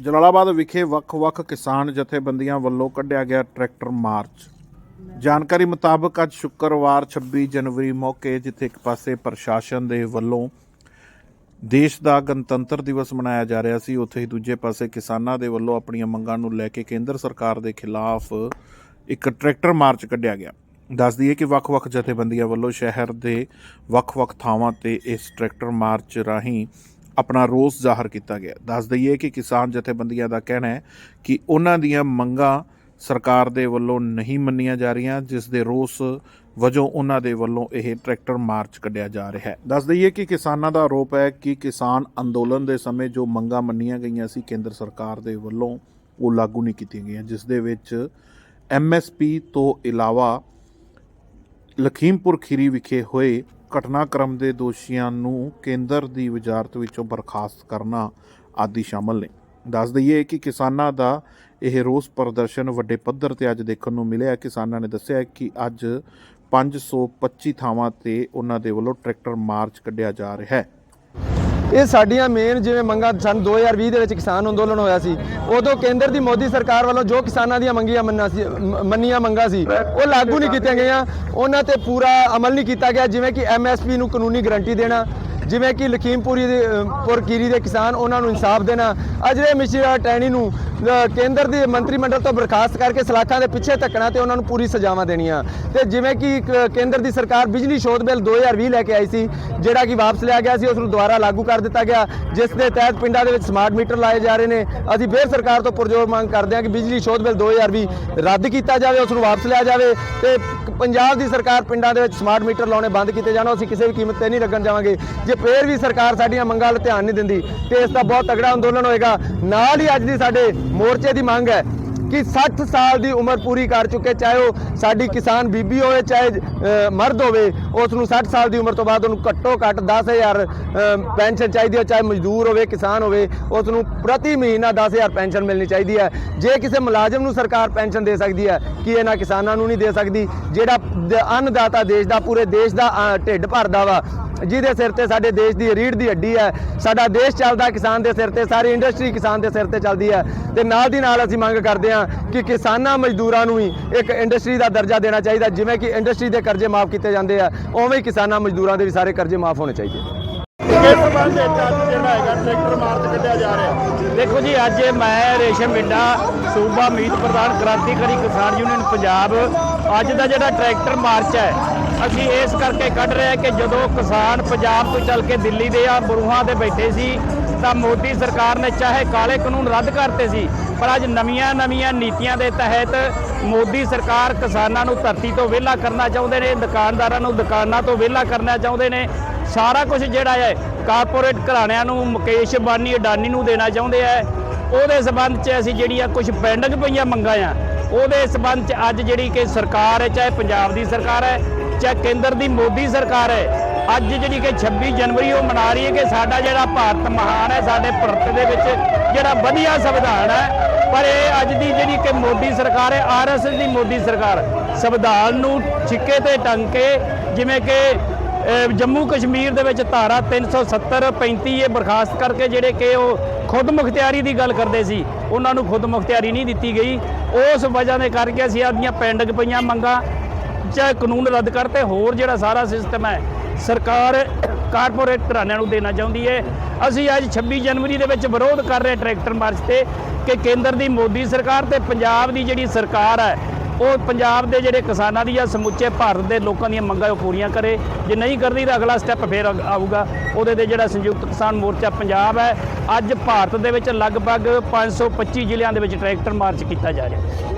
ਜਲਾਲਾਬਾਦ ਵਿਖੇ ਵੱਖ-ਵੱਖ ਕਿਸਾਨ ਜਥੇਬੰਦੀਆਂ ਵੱਲੋਂ ਕੱਢਿਆ ਗਿਆ ਟਰੈਕਟਰ ਮਾਰਚ। ਜਾਣਕਾਰੀ ਮੁਤਾਬਕ ਅੱਜ ਸ਼ੁੱਕਰਵਾਰ 26 ਜਨਵਰੀ ਮੌਕੇ ਜਿੱਥੇ ਇੱਕ ਪਾਸੇ ਪ੍ਰਸ਼ਾਸਨ ਦੇ ਵੱਲੋਂ ਦੇਸ਼ ਦਾ ਗਣਤੰਤਰ ਦਿਵਸ ਮਨਾਇਆ ਜਾ ਰਿਹਾ ਸੀ, ਉੱਥੇ ਹੀ ਦੂਜੇ ਪਾਸੇ ਕਿਸਾਨਾਂ ਦੇ ਵੱਲੋਂ ਆਪਣੀਆਂ ਮੰਗਾਂ ਨੂੰ ਲੈ ਕੇ ਕੇਂਦਰ ਸਰਕਾਰ ਦੇ ਖਿਲਾਫ ਇੱਕ ਟਰੈਕਟਰ ਮਾਰਚ ਕੱਢਿਆ ਗਿਆ। ਦੱਸ ਦਈਏ ਕਿ ਵੱਖ-ਵੱਖ ਜਥੇਬੰਦੀਆਂ ਵੱਲੋਂ ਸ਼ਹਿਰ ਦੇ ਵੱਖ-ਵੱਖ ਥਾਵਾਂ ਤੇ ਇਸ ਟਰੈਕਟਰ ਮਾਰਚ ਰਾਹੀਂ ਆਪਣਾ ਰੋਸ ਜ਼ਾਹਰ ਕੀਤਾ ਗਿਆ। ਦੱਸ ਦਈਏ ਕਿ ਕਿਸਾਨ ਜਥੇਬੰਦੀਆਂ ਦਾ ਕਹਿਣਾ ਹੈ ਕਿ ਉਹਨਾਂ ਦੀਆਂ ਮੰਗਾਂ ਸਰਕਾਰ ਦੇ ਵੱਲੋਂ ਨਹੀਂ ਮੰਨੀਆਂ ਜਾ ਰਹੀਆਂ, ਜਿਸ ਦੇ ਰੋਸ ਵਜੋਂ ਉਹਨਾਂ ਦੇ ਵੱਲੋਂ ਇਹ ਟਰੈਕਟਰ ਮਾਰਚ ਕੱਢਿਆ ਜਾ ਰਿਹਾ ਹੈ। ਦੱਸ ਦਈਏ ਕਿ ਕਿਸਾਨਾਂ ਦਾ ਆਰੋਪ ਹੈ ਕਿ ਕਿਸਾਨ ਅੰਦੋਲਨ ਦੇ ਸਮੇਂ ਜੋ ਮੰਗਾਂ ਮੰਨੀਆਂ ਗਈਆਂ ਸੀ, ਕੇਂਦਰ ਸਰਕਾਰ ਦੇ ਵੱਲੋਂ ਉਹ ਲਾਗੂ ਨਹੀਂ ਕੀਤੀਆਂ ਗਈਆਂ, ਜਿਸ ਦੇ ਵਿੱਚ ਐਮਐਸਪੀ ਤੋਂ ਇਲਾਵਾ ਲਖੀਮਪੁਰ ਖੀਰੀ ਵਿਖੇ ਹੋਏ ਘਟਨਾਕ੍ਰਮ ਦੇ ਦੋਸ਼ੀਆਂ ਨੂੰ ਕੇਂਦਰ ਦੀ ਵਜ਼ਾਰਤ ਵਿੱਚੋਂ ਬਰਖਾਸਤ ਕਰਨਾ ਆਦਿ ਸ਼ਾਮਲ ਨੇ। ਦੱਸ ਦਈਏ ਕਿ ਕਿਸਾਨਾਂ ਦਾ ਇਹ ਰੋਸ ਪ੍ਰਦਰਸ਼ਨ ਵੱਡੇ ਪੱਧਰ ਤੇ ਅੱਜ ਦੇਖਣ ਨੂੰ ਮਿਲਿਆ। ਕਿਸਾਨਾਂ ਨੇ ਦੱਸਿਆ ਕਿ ਅੱਜ 525 ਥਾਵਾਂ ਤੇ ਉਹਨਾਂ ਦੇ ਵੱਲੋਂ ਟਰੈਕਟਰ ਮਾਰਚ ਕੱਢਿਆ ਜਾ ਰਿਹਾ ਹੈ। ਇਹ ਸਾਡੀਆਂ ਮੇਨ ਜਿਵੇਂ ਮੰਗਾਂ ਸਨ 2020 ਦੇ ਵਿੱਚ ਕਿਸਾਨ ਅੰਦੋਲਨ ਹੋਇਆ ਸੀ। ਉਦੋਂ ਕੇਂਦਰ ਦੀ ਮੋਦੀ ਸਰਕਾਰ ਵੱਲੋਂ ਜੋ ਕਿਸਾਨਾਂ ਦੀਆਂ ਮੰਗੀਆਂ ਮੰਨਾਂ ਸੀ ਮੰਨੀਆਂ ਮੰਗਾਂ ਸੀ ਉਹ ਲਾਗੂ ਨਹੀਂ ਕੀਤੀਆਂ ਗਈਆਂ। ਉਹਨਾਂ ਤੇ ਪੂਰਾ ਅਮਲ ਨਹੀਂ ਕੀਤਾ ਗਿਆ ਜਿਵੇਂ ਕਿ ਐਮਐਸਪੀ ਨੂੰ ਕਾਨੂੰਨੀ ਗਰੰਟੀ ਦੇਣਾ ਜਿਵੇਂ ਕਿ ਲਖੀਮਪੁਰੀ ਦੇ ਅ, ਪੁਰ ਕੀਰੀ ਦੇ ਕਿਸਾਨ ਉਹਨਾਂ ਨੂੰ ਇਨਸਾਫ ਦੇਣਾ। ਅਜਰੇ ਮਿਸ਼ਰਾ ਟੈਣੀ ਨੂੰ ਕੇਂਦਰ ਦੇ ਮੰਤਰੀ ਮੰਡਲ ਤੋਂ ਬਰਖਾਸਤ ਕਰਕੇ ਸਲਾਖਾਂ ਦੇ ਪਿੱਛੇ ਧੱਕਣਾ ਤੇ ਉਹਨਾਂ ਨੂੰ ਪੂਰੀ ਸਜ਼ਾਵਾਂ ਦੇਣੀਆਂ। ਤੇ ਜਿਵੇਂ ਕਿ ਕੇਂਦਰ ਦੀ ਸਰਕਾਰ ਬਿਜਲੀ ਸ਼ੋਧ ਬਿੱਲ 2020 ਲੈ ਕੇ ਆਈ ਸੀ, ਜਿਹੜਾ ਕਿ ਵਾਪਸ ਲਿਆ ਗਿਆ ਸੀ, ਉਸ ਨੂੰ ਦੁਬਾਰਾ ਲਾਗੂ ਕਰ ਦਿੱਤਾ ਗਿਆ। ਜਿਸ ਦੇ ਤਹਿਤ ਪਿੰਡਾਂ ਦੇ ਵਿੱਚ ਸਮਾਰਟ ਮੀਟਰ ਲਾਏ ਜਾ ਰਹੇ ਨੇ। ਅਸੀਂ ਫੇਰ ਸਰਕਾਰ ਤੋਂ ਪੁਰਜੋਰ ਮੰਗ ਕਰਦੇ ਹਾਂ ਕਿ ਬਿਜਲੀ ਸ਼ੋਧ ਬਿੱਲ 2020 ਰੱਦ ਕੀਤਾ ਜਾਵੇ, ਉਸ ਨੂੰ ਵਾਪਸ ਲਿਆ ਜਾਵੇ ਤੇ ਪੰਜਾਬ ਦੀ ਸਰਕਾਰ ਪਿੰਡਾਂ ਦੇ ਵਿੱਚ ਸਮਾਰਟ ਮੀਟਰ ਲਾਉਣੇ ਬੰਦ ਕੀਤੇ ਜਾਣ। ਅਸੀਂ ਕਿਸੇ ਵੀ ਕੀਮਤ ਤੇ ਨਹੀਂ ਲੱਗਣ ਜਾਵਾਂਗੇ। ਜੇ ਫੇਰ ਵੀ ਸਰਕਾਰ ਸਾਡੀਆਂ ਮੰਗਾਂ ਵੱਲ ਧਿਆਨ ਨਹੀਂ ਦਿੰਦੀ, ਤੇ ਇਸ ਦਾ ਬਹੁਤ ਤਗੜਾ ਅੰਦੋਲਨ ਹੋਏਗਾ। ਨਾਲ ਹੀ ਅੱਜ ਦੀ ਸਾਡੇ ਮੋਰਚੇ ਦੀ ਮੰਗ ਹੈ ਕਿ 60 ਸਾਲ ਦੀ ਉਮਰ ਪੂਰੀ ਕਰ ਚੁੱਕੇ ਚਾਹੇ ਉਹ ਸਾਡੀ ਕਿਸਾਨ ਬੀਬੀ ਹੋਵੇ ਚਾਹੇ ਮਰਦ ਹੋਵੇ ਉਸ ਨੂੰ 60 ਸਾਲ ਦੀ ਉਮਰ ਤੋਂ ਬਾਅਦ ਉਹਨੂੰ ਘੱਟੋ ਘੱਟ 10000 ਅ, ਪੈਨਸ਼ਨ ਚਾਹੀਦੀ ਹੈ ਚਾਹੇ ਮਜ਼ਦੂਰ ਹੋਵੇ ਕਿਸਾਨ ਹੋਵੇ ਉਸ ਨੂੰ ਪ੍ਰਤੀ ਮਹੀਨਾ 10000 ਪੈਨਸ਼ਨ ਮਿਲਣੀ ਚਾਹੀਦੀ ਹੈ। ਜੇ ਕਿਸੇ ਮੁਲਾਜ਼ਮ ਨੂੰ ਸਰਕਾਰ ਪੈਨਸ਼ਨ ਦੇ ਸਕਦੀ ਹੈ ਕਿ ਇਹਨਾਂ ਕਿਸਾਨਾਂ ਨੂੰ ਨਹੀਂ ਦੇ ਸਕਦੀ? ਜਿਹੜਾ ਅੰਨਦਾਤਾ ਦੇਸ਼ ਦਾ ਪੂਰੇ ਦੇਸ਼ ਦਾ ਢਿੱਡ ਭਰਦਾ ਵਾ ਜਿਹਦੇ ਸਿਰ ਤੇ ਸਾਡੇ ਦੇਸ਼ ਦੀ ਰੀੜ ਦੀ ਹੱਡੀ ਹੈ ਸਾਡਾ ਦੇਸ਼ ਚੱਲਦਾ ਕਿਸਾਨ ਦੇ ਸਿਰ ਤੇ ਸਾਰੀ ਇੰਡਸਟਰੀ ਕਿਸਾਨ ਦੇ ਸਿਰ ਤੇ ਚੱਲਦੀ ਹੈ। ਤੇ ਨਾਲ ਦੀ ਨਾਲ ਅਸੀਂ ਮੰਗ ਕਰਦੇ ਹਾਂ ਕਿ ਕਿਸਾਨਾਂ ਮਜ਼ਦੂਰਾਂ ਨੂੰ ਵੀ ਇੱਕ ਇੰਡਸਟਰੀ ਦਾ ਦਰਜਾ ਦੇਣਾ ਚਾਹੀਦਾ ਜਿਵੇਂ ਕਿ ਇੰਡਸਟਰੀ ਦੇ ਕਰਜ਼ੇ ਮਾਫ ਕੀਤੇ ਜਾਂਦੇ ਆ ਉਵੇਂ ਹੀ ਕਿਸਾਨਾਂ ਮਜ਼ਦੂਰਾਂ ਦੇ ਵੀ ਸਾਰੇ ਕਰਜ਼ੇ ਮਾਫ ਹੋਣੇ ਚਾਹੀਦੇ ਕਿਸ ਸੰਬੰਧ ਵਿੱਚ ਅੱਜ ਜਿਹੜਾ ਹੈਗਾ ਟਰੈਕਟਰ ਮਾਰਚ ਕੱਢਿਆ ਜਾ ਰਿਹਾ? ਦੇਖੋ ਜੀ ਅੱਜ ਮੈਂ ਰੇਸ਼ਮ ਬਿੰਡਾ ਸੂਬਾ ਮੀਤ ਪ੍ਰਧਾਨ ਕ੍ਰਾਂਤੀਕਾਰੀ ਕਿਸਾਨ ਯੂਨੀਅਨ ਪੰਜਾਬ। ਅੱਜ ਦਾ ਜਿਹੜਾ ਟਰੈਕਟਰ ਮਾਰਚ ਹੈ ਅਸੀਂ ਇਸ ਕਰਕੇ ਕੱਢ ਰਹੇ ਕਿ ਜਦੋਂ ਕਿਸਾਨ ਪੰਜਾਬ ਤੋਂ ਚੱਲ ਕੇ ਦਿੱਲੀ ਦੇ ਆ, ਬਰੂਹਾਂ ਤੇ ਬੈਠੇ ਸੀ, ਤਾਂ ਮੋਦੀ ਸਰਕਾਰ ਨੇ ਚਾਹੇ ਕਾਲੇ ਕਾਨੂੰਨ ਰੱਦ ਕਰਤੇ ਸੀ, ਪਰ ਅੱਜ ਨਵੀਆਂ ਨਵੀਆਂ ਨੀਤੀਆਂ ਦੇ ਤਹਿਤ ਮੋਦੀ ਸਰਕਾਰ ਕਿਸਾਨਾਂ ਨੂੰ ਧਰਤੀ ਤੋਂ ਵਿਹਲਾ ਕਰਨਾ ਚਾਹੁੰਦੇ ਨੇ, ਦੁਕਾਨਦਾਰਾਂ ਨੂੰ ਦੁਕਾਨਾਂ ਤੋਂ ਵਿਹਲਾ ਕਰਨਾ ਚਾਹੁੰਦੇ ਨੇ। ਸਾਰਾ ਕੁਝ ਜਿਹੜਾ ਹੈ, ਕਾਰਪੋਰੇਟ ਘਰਾਣਿਆਂ ਨੂੰ ਮੁਕੇਸ਼ ਅੰਬਾਨੀ ਅਡਾਨੀ ਨੂੰ ਦੇਣਾ ਚਾਹੁੰਦੇ ਆ। ਉਹਦੇ ਸਬੰਧ 'ਚ ਅਸੀਂ ਜਿਹੜੀਆਂ ਕੁਝ ਪੈਂਡਿੰਗ ਪਈਆਂ ਮੰਗਾਂ ਆ, ਉਹਦੇ ਸਬੰਧ 'ਚ ਅੱਜ ਜਿਹੜੀ ਕਿ ਸਰਕਾਰ ਹੈ, ਚਾਹੇ ਪੰਜਾਬ ਦੀ ਸਰਕਾਰ ਹੈ ਚਾਹੇ ਕੇਂਦਰ ਦੀ ਮੋਦੀ ਸਰਕਾਰ ਹੈ। ਅੱਜ ਜਿਹੜੀ ਕਿ 26 ਜਨਵਰੀ ਉਹ ਮਨਾ ਰਹੀ ਹੈ ਕਿ ਸਾਡਾ ਜਿਹੜਾ ਭਾਰਤ ਮਹਾਨ ਹੈ, ਸਾਡੇ ਭਾਰਤ ਦੇ ਵਿੱਚ ਜਿਹੜਾ ਵਧੀਆ ਸੰਵਿਧਾਨ ਹੈ, ਪਰ ਇਹ ਅੱਜ ਦੀ ਜਿਹੜੀ ਕਿ ਮੋਦੀ ਸਰਕਾਰ ਹੈ ਆਰਐਸਐਸ ਦੀ ਮੋਦੀ ਸਰਕਾਰ, ਸੰਵਿਧਾਨ ਨੂੰ ਛਿੱਕੇ ਤੇ ਟੰਗ ਕੇ ਜਿਵੇਂ ਕਿ ਜੰਮੂ ਕਸ਼ਮੀਰ ਦੇ ਵਿੱਚ ਧਾਰਾ 370 35 ਇਹ ਬਰਖਾਸਤ ਕਰਕੇ ਜਿਹੜੇ ਕਿ ਉਹ ਖੁਦ ਮੁਖਤਿਆਰੀ ਦੀ ਗੱਲ ਕਰਦੇ ਸੀ, ਉਹਨਾਂ ਨੂੰ ਖੁਦ ਮੁਖਤਿਆਰੀ ਨਹੀਂ ਦਿੱਤੀ ਗਈ। ਉਸ ਵਜ੍ਹਾ ਦੇ ਕਰਕੇ ਅਸੀਂ ਆਪਣੀਆਂ ਪੈਂਡਿੰਗ ਪਈਆਂ ਮੰਗਾਂ ਚਾਹੇ ਕਾਨੂੰਨ ਰੱਦ ਕਰਤੇ ਹੋਰ ਜਿਹੜਾ ਸਾਰਾ ਸਿਸਟਮ ਹੈ, ਸਰਕਾਰ ਕਾਰਪੋਰੇਟ ਘਰਾਣਿਆਂ ਨੂੰ ਦੇਣਾ ਚਾਹੁੰਦੀ ਹੈ। ਅਸੀਂ ਅੱਜ 26 ਜਨਵਰੀ ਦੇ ਵਿੱਚ ਵਿਰੋਧ ਕਰ ਰਹੇ ਟਰੈਕਟਰ ਮਾਰਚ ਤੇ ਕਿ ਕੇਂਦਰ ਦੀ ਮੋਦੀ ਸਰਕਾਰ ਤੇ ਪੰਜਾਬ ਦੀ ਜਿਹੜੀ ਸਰਕਾਰ ਹੈ, ਉਹ ਪੰਜਾਬ ਦੇ ਜਿਹੜੇ ਕਿਸਾਨਾਂ ਦੀ ਜਾਂ ਸਮੁੱਚੇ ਭਾਰਤ ਦੇ ਲੋਕਾਂ ਦੀਆਂ ਮੰਗਾਂ ਉਹ ਪੂਰੀਆਂ ਕਰੇ। ਜੇ ਨਹੀਂ ਕਰਦੀ ਤਾਂ ਅਗਲਾ ਸਟੈਪ ਫੇਰ ਆਊਗਾ। ਉਹਦੇ ਤੇ ਜਿਹੜਾ ਸੰਯੁਕਤ ਕਿਸਾਨ ਮੋਰਚਾ ਪੰਜਾਬ ਹੈ, ਅੱਜ ਭਾਰਤ ਦੇ ਵਿੱਚ ਲਗਭਗ 525 ਜ਼ਿਲ੍ਹਿਆਂ ਦੇ ਵਿੱਚ ਟਰੈਕਟਰ ਮਾਰਚ ਕੀਤਾ ਜਾ ਰਿਹਾ।